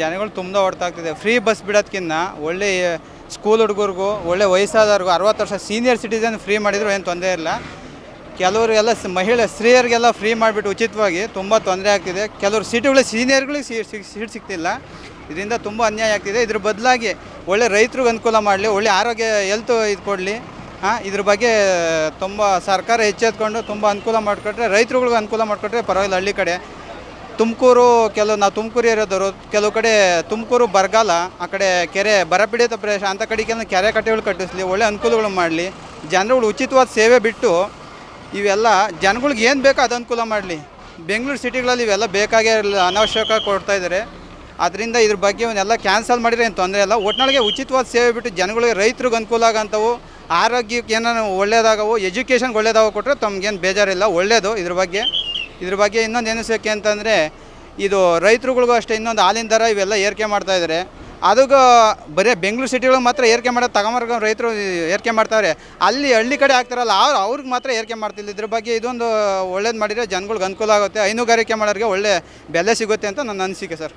ಜನಗಳು ತುಂಬ ಹೊಡ್ತಾಗ್ತಿದೆ free bus ಬಿಡೋದಕ್ಕಿಂತ ಒಳ್ಳೆ ಸ್ಕೂಲ್ ಹುಡುಗರಿಗೂ, ಒಳ್ಳೆ ವಯಸ್ಸಾದವ್ರಿಗೂ ಅರವತ್ತು ವರ್ಷ ಸೀನಿಯರ್ ಸಿಟಿಸನ್ ಫ್ರೀ ಮಾಡಿದ್ರು ಏನು ತೊಂದರೆ ಇಲ್ಲ. ಕೆಲವರಿಗೆಲ್ಲ ಮಹಿಳೆ, ಸ್ತ್ರೀಯರಿಗೆಲ್ಲ ಫ್ರೀ ಮಾಡಿಬಿಟ್ಟು ಉಚಿತವಾಗಿ ತುಂಬ ತೊಂದರೆ ಆಗ್ತಿದೆ. ಕೆಲವರು ಸೀಟುಗಳು ಸೀನಿಯರ್ಗಳಿಗೆ ಸೀಟ್ ಸಿಗ್ತಿಲ್ಲ. ಇದರಿಂದ ತುಂಬ ಅನ್ಯಾಯ ಆಗ್ತಿದೆ. ಇದ್ರ ಬದಲಾಗಿ ಒಳ್ಳೆ ರೈತರಿಗೆ ಅನುಕೂಲ ಮಾಡಲಿ, ಒಳ್ಳೆ ಆರೋಗ್ಯ ಹೆಲ್ತ್ ಇದು ಕೊಡಲಿ, ಹಾಂ, ಇದ್ರ ಬಗ್ಗೆ ತುಂಬ ಸರ್ಕಾರ ಎಚ್ಚೆತ್ಕೊಂಡು ತುಂಬ ಅನುಕೂಲ ಮಾಡಿಕೊಟ್ರೆ, ರೈತರುಗಳಿಗೆ ಅನುಕೂಲ ಮಾಡಿಕೊಟ್ರೆ ಪರವಾಗಿಲ್ಲ ಹಳ್ಳಿ ಕಡೆ. ತುಮಕೂರು, ಕೆಲವು ನಾವು ತುಮಕೂರು ಇರೋದವರು ಕೆಲವು ಕಡೆ ತುಮಕೂರು, ಬರಗಾಲ, ಆ ಕಡೆ ಕೆರೆ, ಬರಪೀಡಿತ ಪ್ರದೇಶ ಅಂಥ ಕಡೆಗೆಲ್ಲ ಕೆರೆ ಕಟ್ಟೆಗಳು ಕಟ್ಟಿಸ್ಲಿ, ಒಳ್ಳೆ ಅನುಕೂಲಗಳು ಮಾಡಲಿ. ಜನರುಗಳು ಉಚಿತವಾದ ಸೇವೆ ಬಿಟ್ಟು ಇವೆಲ್ಲ, ಜನಗಳಿಗೆ ಏನು ಬೇಕೋ ಅದು ಅನುಕೂಲ ಮಾಡಲಿ. ಬೆಂಗಳೂರು ಸಿಟಿಗಳಲ್ಲಿ ಇವೆಲ್ಲ ಬೇಕಾಗೇ ಇರಲಿಲ್ಲ, ಅನಾವಶ್ಯಕ ಕೊಡ್ತಾ ಇದ್ದಾರೆ. ಅದರಿಂದ ಇದ್ರ ಬಗ್ಗೆ ಇವನ್ನೆಲ್ಲ ಕ್ಯಾನ್ಸಲ್ ಮಾಡಿದರೆ ಏನು ತೊಂದರೆ ಇಲ್ಲ. ಒಟ್ಟಿನೊಳಗೆ ಉಚಿತವಾದ ಸೇವೆ ಬಿಟ್ಟು ಜನಗಳಿಗೆ ರೈತರಿಗೆ ಅನುಕೂಲ ಆಗೋಂಥವು, ಆರೋಗ್ಯಕ್ಕೆ ಏನೇನು ಒಳ್ಳೇದಾಗವು, ಎಜುಕೇಷನ್ಗೆ ಒಳ್ಳೆದಾಗೋ ಕೊಟ್ಟರೆ ತಮಗೇನು ಬೇಜಾರಿಲ್ಲ ಒಳ್ಳೆಯದು ಇದ್ರ ಬಗ್ಗೆ. ಇದ್ರ ಬಗ್ಗೆ ಇನ್ನೊಂದು ಎನಿಸೋಕೆ ಅಂತಂದರೆ, ಇದು ರೈತರುಗಳಿಗೂ ಅಷ್ಟೇ, ಇನ್ನೊಂದು ಹಾಲಿನ ದರ ಇವೆಲ್ಲ ಏರಿಕೆ ಮಾಡ್ತಾ ಇದ್ದಾರೆ ಅದಕ್ಕೆ ಬರೀ ಬೆಂಗಳೂರು ಸಿಟಿಗಳಿಗೆ ಮಾತ್ರ ಏರಿಕೆ ಮಾಡೋದು ತಗೊಂಬರ್ಗ ರೈತರು ಏರಿಕೆ ಮಾಡ್ತಾರೆ ಅಲ್ಲಿ ಹಳ್ಳಿ ಕಡೆ ಆಗ್ತಾರಲ್ಲ ಅವ್ರು ಅವ್ರಿಗೆ ಮಾತ್ರ ಏರಿಕೆ ಮಾಡ್ತಿಲ್ಲ. ಇದ್ರ ಬಗ್ಗೆ ಇದೊಂದು ಒಳ್ಳೇದು ಮಾಡಿದರೆ ಜನಗಳ್ಗೆ ಅನುಕೂಲ ಆಗುತ್ತೆ. ಹೈನುಗಾರಿಕೆ ಮಾಡೋರಿಗೆ ಒಳ್ಳೆ ಬೆಲೆ ಸಿಗುತ್ತೆ ಅಂತ ನನ್ನ ಅನಿಸಿಕೆ ಸರ್.